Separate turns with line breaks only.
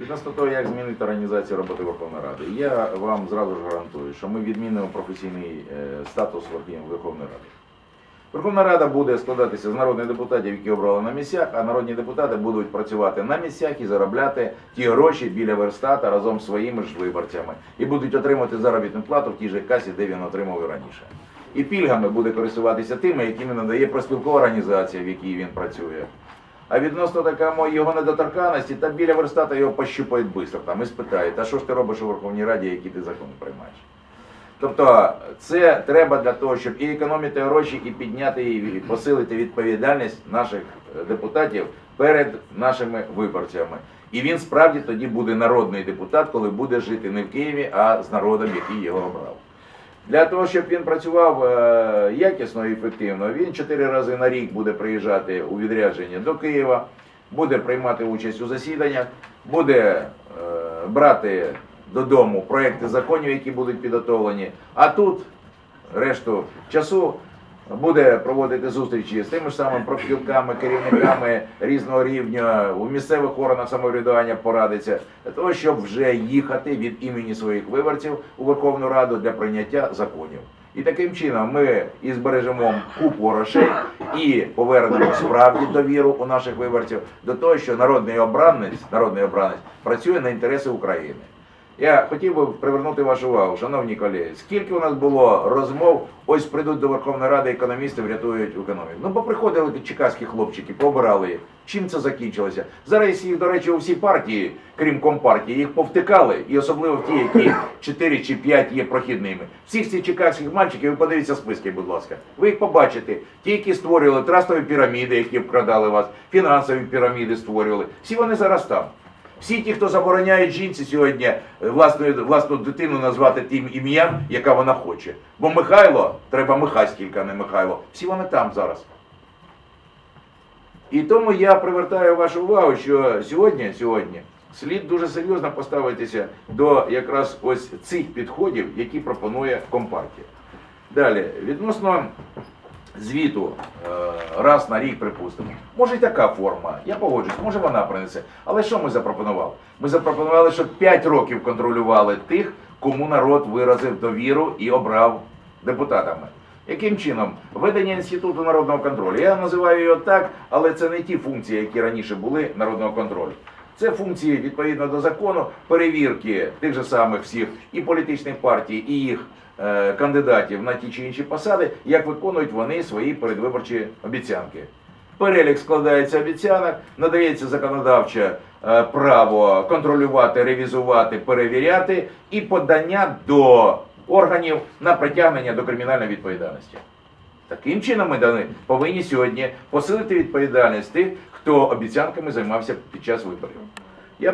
Відносно того, як змінити організацію роботи Верховної Ради, я вам зразу ж гарантую, що ми відмінимо професійний е, статус Верховної Ради. Верховна Рада буде складатися з народних депутатів, які обрали на місцях, а народні депутати будуть працювати на місцях і заробляти ті гроші біля верстата разом з своїми ж виборцями і будуть отримати заробітну плату в тій же касі, де він отримав раніше. І пільгами буде користуватися тими, якими надає проспілкова організація, в якій він працює. А відносно така його недоторканності, та біля верстата його пощупають швидко там і спитають, а що ж ти робиш у Верховній Раді, які ти закони приймаєш? Тобто це треба для того, щоб і економити гроші, і підняти і посилити відповідальність наших е, депутатів перед нашими виборцями. І він справді тоді буде народний депутат, коли буде жити не в Києві, а з народом, який його обрав. Для того, щоб він працював е, якісно і ефективно, він чотири рази на рік буде приїжджати у відрядження до Києва, буде приймати участь у засіданнях, буде е, брати додому проекти законів, які будуть підготовлені. А тут решту часу буде проводити зустрічі з тими ж самими профспілками, керівниками різного рівня у місцевих органах самоврядування порадиться для того, щоб вже їхати від імені своїх виборців у Верховну Раду для прийняття законів. І таким чином ми і збережемо купу грошей і повернемо справді довіру у наших виборців до того, що народний обранець, народний обранець працює на інтереси України. Я хотів би привернути вашу увагу, шановні колеги, скільки у нас було розмов, ось прийдуть до Верховної Ради економісти, врятують економіку. Ну, бо приходили чекаські хлопчики, побирали їх. Чим це закінчилося? Зараз їх, до речі, у всі партії, крім компартії, їх повтикали, і особливо в ті, які 4 чи 5 є прохідними. Всіх цих чекаських мальчиків, ви подивіться списки, будь ласка. Ви їх побачите. Ті, які створювали трастові піраміди, які вкрадали вас, фінансові піраміди створювали. Всі вони зараз там. Всі ті, хто забороняють жінці сьогодні е, власну, власну дитину назвати тим ім'ям, яка вона хоче. Бо Михайло, треба Михаськілька, а не Михайло. Всі вони там зараз. І тому я привертаю вашу увагу, що сьогодні, сьогодні слід дуже серйозно поставитися до якраз ось цих підходів, які пропонує Компартія. Далі, відносно звіту е, раз на рік, припустимо. Може й така форма, я погоджусь, може вона принесе. Але що ми запропонували? Ми запропонували, щоб 5 років контролювали тих, кому народ виразив довіру і обрав депутатами. Яким чином? Ведення інституту народного контролю. Я називаю його так, але це не ті функції, які раніше були народного контролю. Це функції відповідно до закону перевірки тих же самих всіх і політичних партій, і їх е, кандидатів на ті чи інші посади, як виконують вони свої передвиборчі обіцянки. Перелік складається обіцянок, надається законодавче е, право контролювати, ревізувати, перевіряти і подання до органів на притягнення до кримінальної відповідальності. Таким чином ми повинні сьогодні посилити відповідальність тих, хто обіцянками займався під час виборів. Я